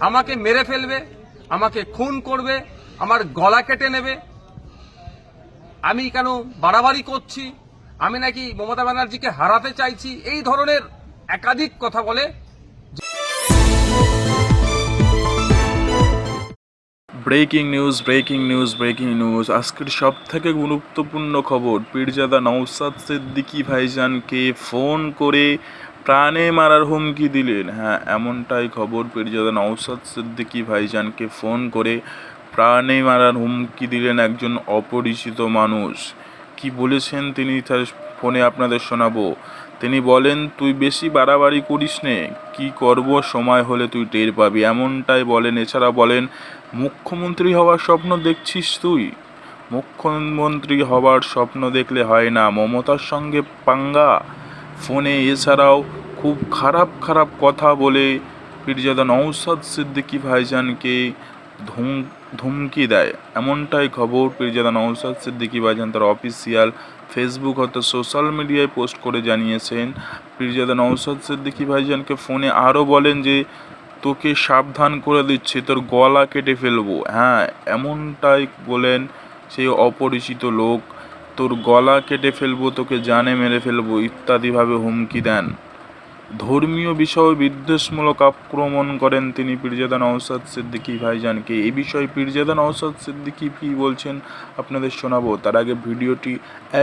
আমাকে মেরে ফেলবে, আমাকে খুন করবে, আমার গলা কেটে নেবে। আমি কেন বাড়াবাড়ি করছি? আমি নাকি মমতা ব্যানার্জিকে হারাতে চাইছি? এই ধরনের একাধিক কথা বলে breaking news breaking news breaking news. আজকের সব থেকে গুরুত্বপূর্ণ খবর, পীরজাদা নওসাদ সিদ্দিকি ভাইজানকে ফোন করে প্রাণে মারার হুমকি দিলেন। হ্যাঁ এমনটাই খবর, পীরজাদা নৌসাদ সিদ্দিকী ভাইজানকে ফোন করে প্রাণে মারার হুমকি দিলেন একজন অপরিচিত মানুষ। কি বলেছেন তিনি তার ফোনে আপনাদের শোনাবো। তিনি বলেন, তুই বেশি বাড়াবাড়ি করিস নে, কি করব, সময় হলে তুই টের পাবি। এমনটাই বলেন। এছাড়া বলেন, মুখ্যমন্ত্রী হওয়ার স্বপ্ন দেখছিস তুই? মুখ্যমন্ত্রী হওয়ার স্বপ্ন দেখলে হয় না, মমতার সঙ্গে পাঙ্গা। ফোনে এছাড়াও খুব খারাপ খারাপ কথা বলে পীরজাদা নৌসাদ সিদ্দিকি ভাইজানকে ধুম, ধুমকি দেয়। এমনটাই খবর পীরজাদা নৌসাদ সিদ্দিকী ভাইজান, তার অফিসিয়াল ফেসবুক অর্থাৎ সোশ্যাল মিডিয়ায় পোস্ট করে জানিয়েছেন। পীরজাদা নৌসাদ সিদ্দিকি ভাইজানকে ফোনে আরও বলেন যে, তোকে সাবধান করে দিচ্ছি, তোর গলা কেটে ফেলব। হ্যাঁ এমনটাই বলেন সেই অপরিচিত লোক। তোর গলা কেটে ফেলব, তোকে জানে মেরে ফেলব। ইত্যাদিভাবে হুমকি দেন। ধর্মীয় বিষয়ে বিদ্বেষমূলক আক্রমণ করেন তিনি পীরজাদা নওসাদ সিদ্দিকি ভাইজানকে। এই বিষয়ে পীরজাদা নওসাদ সিদ্দিকি কী বলছেন আপনাদের শোনাবো। তার আগে ভিডিওটি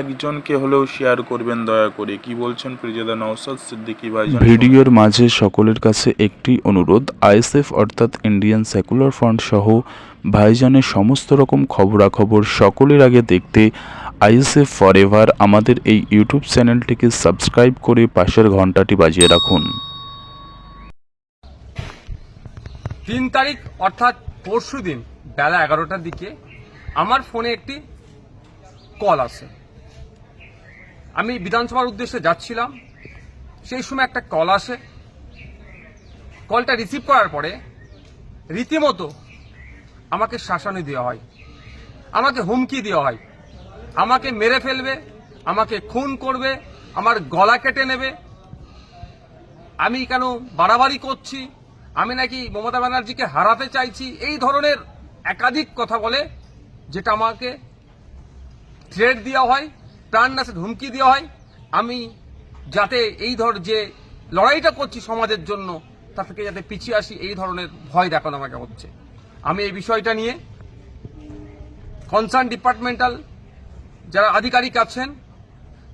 একজনকে হলেও শেয়ার করবেন দয়া করে। কি বলছেন পীরজাদা নওসাদ সিদ্দিকি ভাইজান? ভিডিওর মাঝে সকলের কাছে একটি অনুরোধ, আইএসএফ অর্থাৎ ইন্ডিয়ান সেকুলার ফ্রন্ট সহ ভাইজানের সমস্ত রকম খবরাখবর সকলের আগে দেখতে আইএসএফ ফরএভার আমাদের এই ইউটিউব চ্যানেলটিকে সাবস্ক্রাইব করে পাশের ঘন্টাটি বাজিয়ে রাখুন। তিন তারিখ, অর্থাৎ পরশু দিন, বেলা এগারোটার দিকে আমার ফোনে একটি কল আসে। আমি বিধানসভার উদ্দেশ্যে যাচ্ছিলাম, সেই সময় একটা কল আসে। কলটা রিসিভ করার পরে রীতিমতো আমাকে শাসানি দেওয়া হয়। আমাকে হুমকি দেওয়া হয়। আমাকে মেরে ফেলবে, আমাকে খুন করবে, আমার গলা কেটে নেবে। আমি কেন বাড়াবাড়ি করছি? আমি নাকি মমতা ব্যানার্জিকে হারাতে চাইছি? এই ধরনের একাধিক কথা বলে যেটা আমাকে থ্রেড দেওয়া হয়, প্রাণ নাশের হুমকি দেওয়া হয়। আমি যাতে এই ধর যে লড়াইটা করছি সমাজের জন্য তা থেকে যাতে পিছিয়ে আসি, এই ধরনের ভয় দেখানো আমাকে হচ্ছে। আমি এই বিষয়টা নিয়ে কনসার্ন ডিপার্টমেন্টাল যারা আধিকারিক আছেন,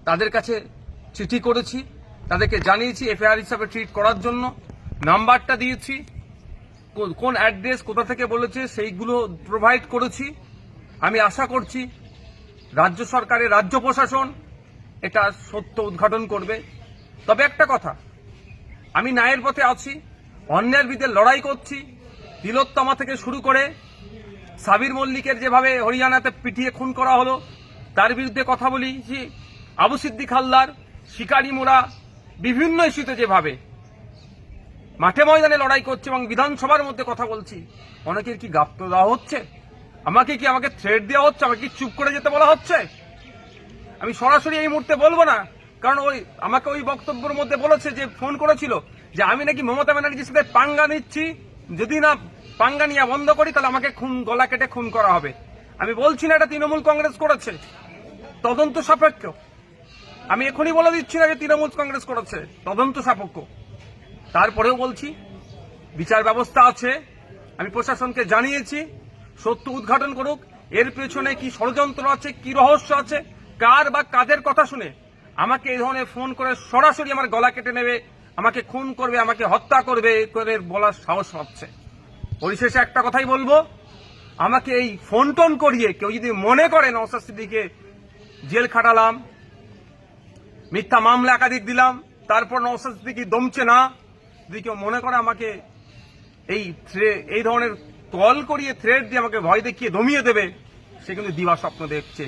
তাদের কাছে চিঠি করেছি, তাদেরকে জানিয়েছি এফআইআর হিসাবে ট্রিট করার জন্য। নাম্বারটা দিয়েছি কোন অ্যাড্রেস কোথা থেকে বলেছে সেইগুলো প্রোভাইড করেছি। আমি আশা করছি রাজ্য সরকারের রাজ্য প্রশাসন এটা সত্য উদ্ঘাটন করবে। তবে একটা কথা, আমি ন্যায়ের পথে আছি অন্যের বিরুদ্ধে লড়াই করছি তিলোত্তমা থেকে শুরু করে সাবির মল্লিকের যেভাবে হরিয়ানাতে পিটিয়ে খুন করা হলো, তার বিরুদ্ধে কথা বলেছি আবু সিদ্দিক হালদার, শিকারি মোড়া বিভিন্ন ইস্যুতে যেভাবে মাঠে ময়দানে লড়াই করছে এবং বিধানসভার মধ্যে কথা বলছি, অনেকের কি গাপ্ত দেওয়া হচ্ছে? আমাকে কি আমাকে থ্রেড দেওয়া হচ্ছে? আমাকে কি চুপ করে যেতে বলা হচ্ছে? আমি সরাসরি এই মুহূর্তে বলব না, কারণ ওই আমাকে ওই বক্তব্যের মধ্যে বলেছে যে, ফোন করেছিল যে, আমি নাকি মমতা ব্যানার্জির সাথে পাঙ্গা নিচ্ছি। যদি না পাঙ্গা নিয়ে বন্ধ করি, তাহলে আমাকে খুন, গলা কেটে খুন করা হবে। আমি বলছি না এটা তৃণমূল কংগ্রেস করেছে। তদন্ত সাপেক্ষ। আমি এখনই বলে দিচ্ছি না যে তৃণমূল কংগ্রেস করেছে। তদন্ত সাপেক্ষ। তারপরেও বলছি, বিচার ব্যবস্থা আছে। আমি প্রশাসনকে জানিয়েছি, সত্য উদ্ঘাটন করুক। এর পেছনে কি ষড়যন্ত্র আছে, কি রহস্য আছে, কার বা কাদের কথা শুনে আমাকে এই ধরনের ফোন করে সরাসরি আমার গলা কেটে নেবে আমাকে খুন করবে, আমাকে হত্যা করবে করে বলার সাহস হচ্ছে পরিশেষে একটা কথাই বলব, আমাকে এই ফোন টোন করিয়ে কেউ যদি মনে করে নওসাদ সিদ্দিকে জেল খাটালাম, মিথ্যা মামলা একাধিক দিলাম, তারপর নওসাদ সিদ্দিকি দমছে না, যদি কেউ মনে করে আমাকে এই এই ধরনের কল করিয়ে থ্রেড দিয়ে আমাকে ভয় দেখিয়ে দমিয়ে দেবে, সে কিন্তু দিবা স্বপ্ন দেখছে।